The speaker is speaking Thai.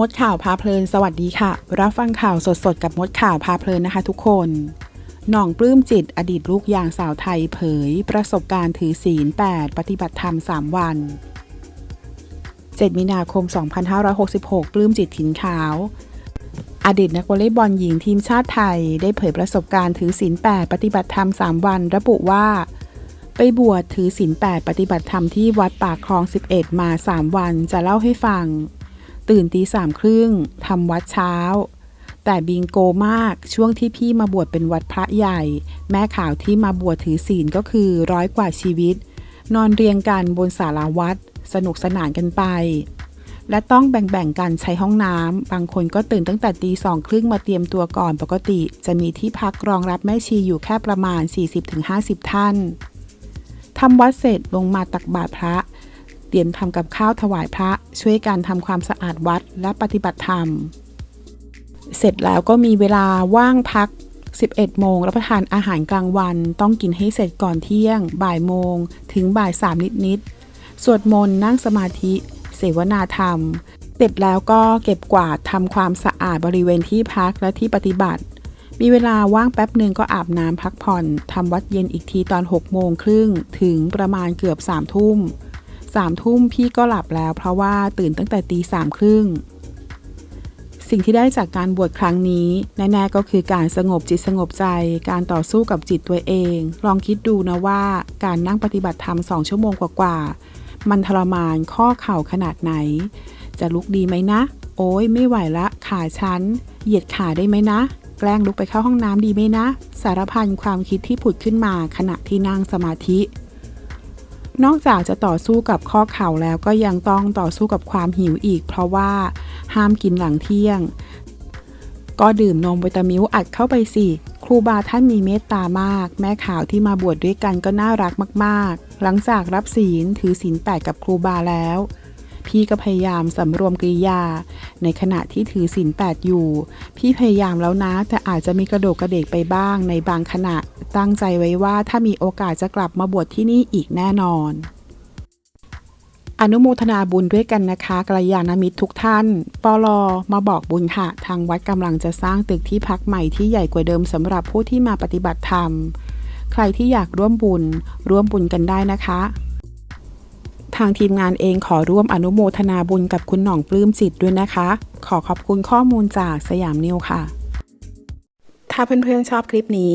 มดข่าวพาเพลินสวัสดีค่ะ รับฟังข่าวสดๆ กับมดข่าวพาเพลินนะคะทุกคน หน่องปลื้มจิตอดีตลูกยางสาวไทยเผย ประสบการณ์ถือศีล 8 ปฏิบัติธรรม 3 วัน 7 มีนาคม 2566 ปลื้มจิตถิ่นขาว อดีตนักวอลเลย์บอลหญิงทีมชาติไทย ได้เผยประสบการณ์ถือศีล 8 ปฏิบัติธรรม 3 วัน ระบุว่าไปบวชถือศีล 8 ปฏิบัติธรรมที่วัดปากคลอง 11 มา 3 วันจะเล่าให้ฟัง ตื่นตีสามครึ่งทำวัดเช้า แต่บิงโกมากช่วงที่พี่มาบวชเป็นวัดพระใหญ่ แม่ข่าวที่มาบวชถือศีลก็คือร้อยกว่าชีวิต นอนเรียงกันบนศาลาวัด สนุกสนานกันไป และต้องแบ่งๆกันใช้ห้องน้ำบางคนก็ตื่นตั้งแต่ตีสองครึ่งมาเตรียมตัวก่อนปกติ จะมีที่พักรองรับแม่ชีอยู่แค่ประมาณ 40-50 ท่านทำวัดเสร็จลงมาตักบาตรพระ เตรียมทำกับข้าวถวายพระ ช่วยกันทำความสะอาดวัดและปฏิบัติธรรม เสร็จแล้วก็มีเวลาว่างพัก 11 โมงรับประทานอาหารกลางวัน ต้องกินให้เสร็จก่อนเที่ยง บ่ายโมง ถึงบ่ายสามนิดๆสวดมนต์นั่งสมาธิ เสวนาธรรม เสร็จแล้วก็เก็บกวาดทำความสะอาดบริเวณที่พักและที่ปฏิบัติมีเวลาว่างแป๊บหนึ่งก็อาบน้ำพักผ่อนทำวัดเย็นอีกทีตอน 6 โมงครึ่งถึงประมาณเกือบ3ทุ่ม สามทุ่มพี่ก็หลับแล้ว เพราะว่าตื่นตั้งแต่ตีสามครึ่งสิ่งที่ได้จากการบวชครั้งนี้แน่ๆก็คือการสงบจิตสงบใจ การต่อสู้กับจิตตัวเอง ลองคิดดูนะว่าการนั่งปฏิบัติธรรมสองชั่วโมงกว่าๆมันทรมานข้อเข่าขนาดไหน จะลุกดีไหมนะ โอ้ยไม่ไหวละขาฉันเหยียดขาได้ไหมนะ แกล้งลุกไปเข้าห้องน้ำดีไหมนะ สารพันความคิดที่ผุดขึ้นมาขณะที่นั่งสมาธิ นอกจากจะต่อสู้กับข้อเข่าแล้วก็ยังต้องต่อสู้กับความหิวอีก เพราะว่าห้ามกินหลังเที่ยง ก็ดื่มนมวิตามิลอัดเข้าไปสิครูบาท่านมีเมตตามาก แม่ข่าวที่มาบวชดด้วยกันก็น่ารักมากๆ หลังจากรับศีลถือศีลแปดกับครูบาแล้ว พี่ก็พยายามสำรวมกริยา ในขณะที่ถือศีลแปดอยู่ พี่พยายามแล้วนะแต่อาจจะมีกระโดกกระเดกไปบ้างในบางขณะ ตั้งใจไว้ว่าถ้ามีโอกาสจะกลับมาบวชที่นี่อีกแน่นอน อนุโมทนาบุญด้วยกันนะคะกัลยาณมิตรทุกท่าน ปลอมาบอกบุญค่ะ ทางวัดกำลังจะสร้างตึกที่พักใหม่ที่ใหญ่กว่าเดิมสำหรับผู้ที่มาปฏิบัติธรรม ใครที่อยากร่วมบุญ ร่วมบุญกันได้นะคะทางทีมงานเองขอร่วมอนุโมทนาบุญกับคุณหน่องปลื้มจิตด้วยนะคะ ขอขอบคุณข้อมูลจากสยามนิวค่ะ ถ้าเพื่อนๆชอบคลิปนี้